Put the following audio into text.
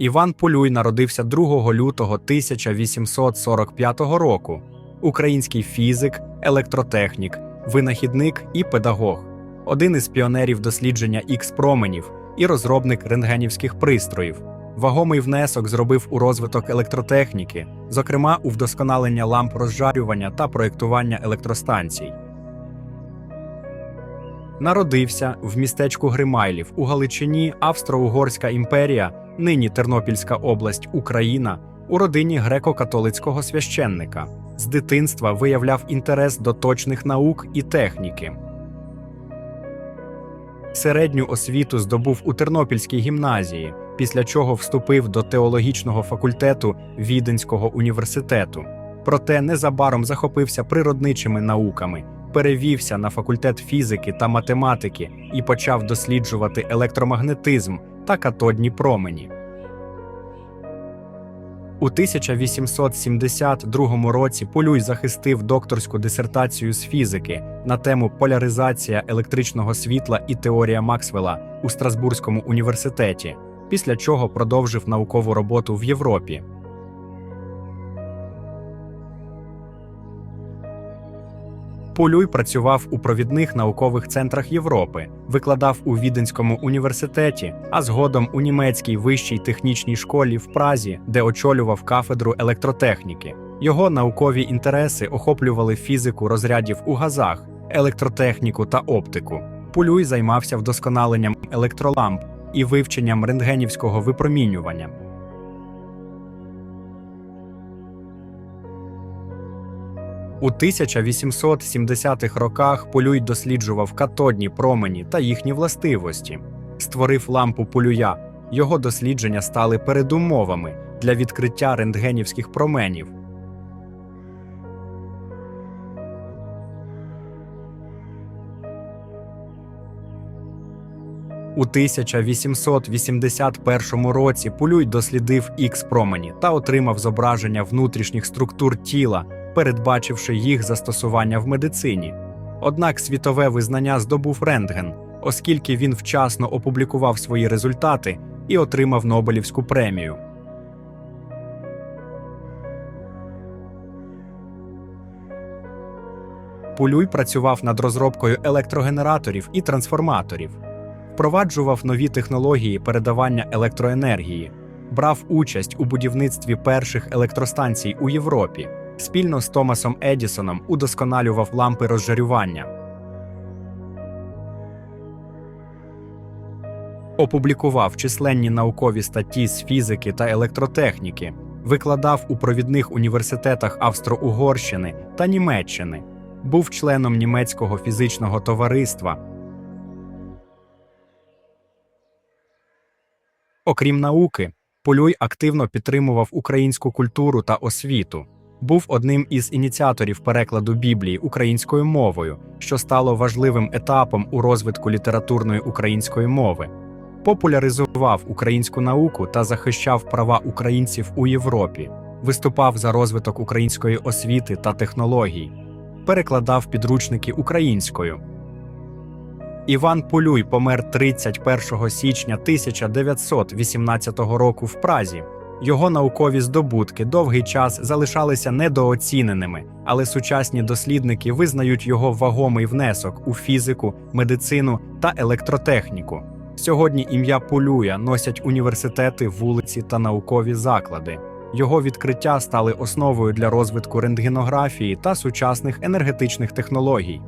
Іван Полюй народився 2 лютого 1845 року. Український фізик, електротехнік, винахідник і педагог, один із піонерів дослідження ікс-променів і розробник рентгенівських пристроїв. Вагомий внесок зробив у розвиток електротехніки, зокрема у вдосконалення ламп розжарювання та проєктування електростанцій. Народився в містечку Гримайлів у Галичині Австро-Угорська імперія, нині Тернопільська область, Україна, у родині греко-католицького священника. З дитинства виявляв інтерес до точних наук і техніки. Середню освіту здобув у Тернопільській гімназії, після чого вступив до теологічного факультету Віденського університету. Проте незабаром захопився природничими науками, перевівся на факультет фізики та математики і почав досліджувати електромагнетизм та катодні промені. У 1872 році Полюй захистив докторську дисертацію з фізики на тему поляризація електричного світла і теорія Максвелла у Страсбурзькому університеті, після чого продовжив наукову роботу в Європі. Полюй працював у провідних наукових центрах Європи, викладав у Віденському університеті, а згодом у німецькій вищій технічній школі в Празі, де очолював кафедру електротехніки. Його наукові інтереси охоплювали фізику розрядів у газах, електротехніку та оптику. Полюй займався вдосконаленням електроламп і вивченням рентгенівського випромінювання. У 1870-х роках Полюй досліджував катодні промені та їхні властивості, створив лампу полюя. Його дослідження стали передумовами для відкриття рентгенівських променів. У 1881 році Полюй дослідив ікс-промені та отримав зображення внутрішніх структур тіла, передбачивши їх застосування в медицині. Однак світове визнання здобув рентген, оскільки він вчасно опублікував свої результати і отримав Нобелівську премію. Полюй працював над розробкою електрогенераторів і трансформаторів, впроваджував нові технології передавання електроенергії, брав участь у будівництві перших електростанцій у Європі, спільно з Томасом Едісоном удосконалював лампи розжарювання. Опублікував численні наукові статті з фізики та електротехніки, викладав у провідних університетах Австро-Угорщини та Німеччини, був членом німецького фізичного товариства. Окрім науки, Полюй активно підтримував українську культуру та освіту. Був одним із ініціаторів перекладу Біблії українською мовою, що стало важливим етапом у розвитку літературної української мови. Популяризував українську науку та захищав права українців у Європі, виступав за розвиток української освіти та технологій, перекладав підручники українською. Іван Полюй помер 31 січня 1918 року в Празі. Його наукові здобутки довгий час залишалися недооціненими, але сучасні дослідники визнають його вагомий внесок у фізику, медицину та електротехніку. Сьогодні ім'я Полюя носять університети, вулиці та наукові заклади. Його відкриття стали основою для розвитку рентгенографії та сучасних енергетичних технологій.